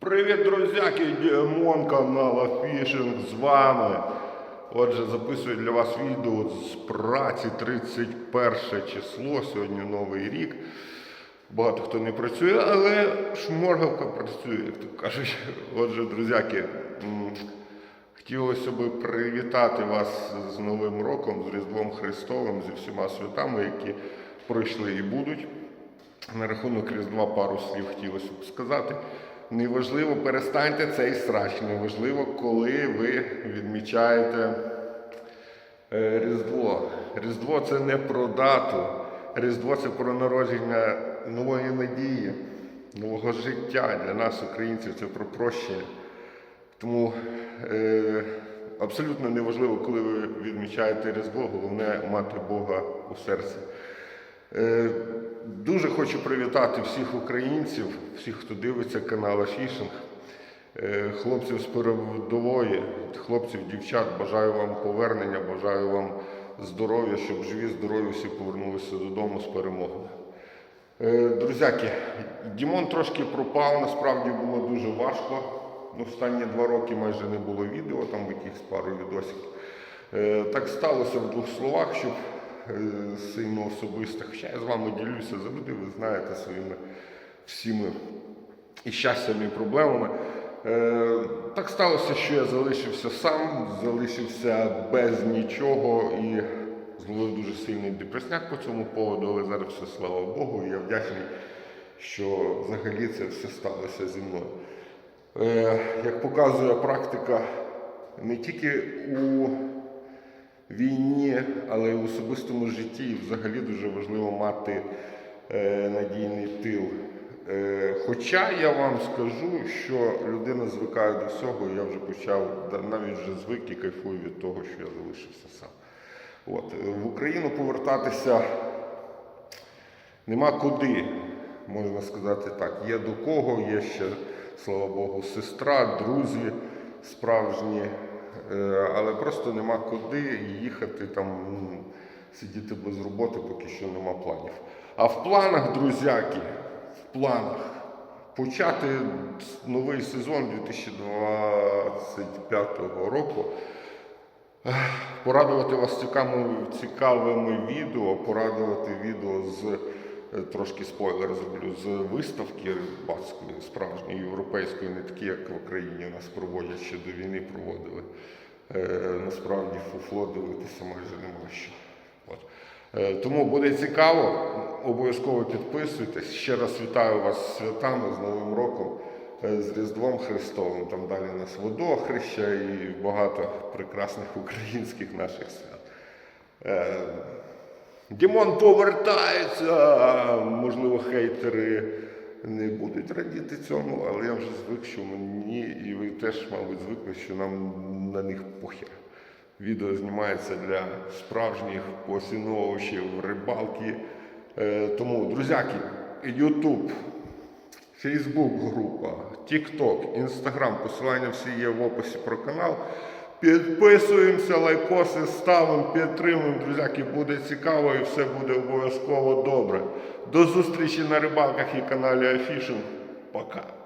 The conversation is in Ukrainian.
Привіт, друзяки! Дімон канала Фішинг з вами. Отже, записую для вас відео з праці 31 число. Сьогодні новий рік. Багато хто не працює, але шморгавка працює, як то кажуть. Отже, друзяки, хотілося б привітати вас з Новим роком, з Різдвом Христовим, зі всіма святами, які пройшли і будуть. На рахунок Різдва пару слів хотілося б сказати. Неважливо, перестаньте цей срач. Неважливо, коли ви відмічаєте е, Різдво. Різдво це не про дату. Різдво це про народження нової надії, нового життя для нас, українців, це про прощення. Тому е, абсолютно неважливо, коли ви відмічаєте Різдво, головне мати Бога у серці. Е, Дуже хочу привітати всіх українців, всіх, хто дивиться канал Фішинг, Е, хлопців з передової, хлопців, дівчат. Бажаю вам повернення, бажаю вам здоров'я, щоб живі, здорові всі повернулися додому з перемогою. Е, Друзяки, Дімон трошки пропав, насправді було дуже важко. Останні два роки майже не було відео, там якихось пару відосиків. Е, Так сталося в двох словах, щоб сильно особисто. Хоча я з вами ділюся завжди, ви знаєте своїми всіми і щастями, і проблемами. Е, Так сталося, що я залишився сам, залишився без нічого і зловив дуже сильний депресняк по цьому поводу, але зараз все слава Богу, і я вдячний, що взагалі це все сталося зі мною. Е, Як показує практика, не тільки у війні, але й в особистому житті і взагалі дуже важливо мати е, надійний тил. Е, Хоча я вам скажу, що людина звикає до всього, я вже почав навіть вже звик і кайфую від того, що я залишився сам. От. В Україну повертатися нема куди, можна сказати так. Є до кого, є ще, слава Богу, сестра, друзі справжні, але просто нема куди їхати там, м, сидіти без роботи, поки що нема планів. А в планах, друзяки, в планах почати новий сезон 2025 року. Порадувати вас цікавими, цікавими відео, порадувати відео з е, трошки спойлер зроблю з виставки рибацької, справжньої європейської, не такі, як в Україні нас проводять ще до війни проводили. Е, насправді фуфло дивитися майже нема що. От. Е, тому буде цікаво, обов'язково підписуйтесь. Ще раз вітаю вас з святами, з Новим роком, е, з Різдвом Христовим. Там далі у нас водохреща і багато прекрасних українських наших свят. Дімон повертається. Можливо, хейтери не будуть радіти цьому, але я вже звик, що мені, і ви теж, мабуть, звикли, що нам на них похер. Відео знімається для справжніх поціновувачів рибалки. Е, Тому, друзяки, YouTube, Facebook група, TikTok, Instagram, посилання всі є в описі про канал. Підписуємося, лайкоси ставимо, підтримуємо, друзяки, буде цікаво і все буде обов'язково добре. До зустрічі на рибалках і каналі Афішинг. Пока.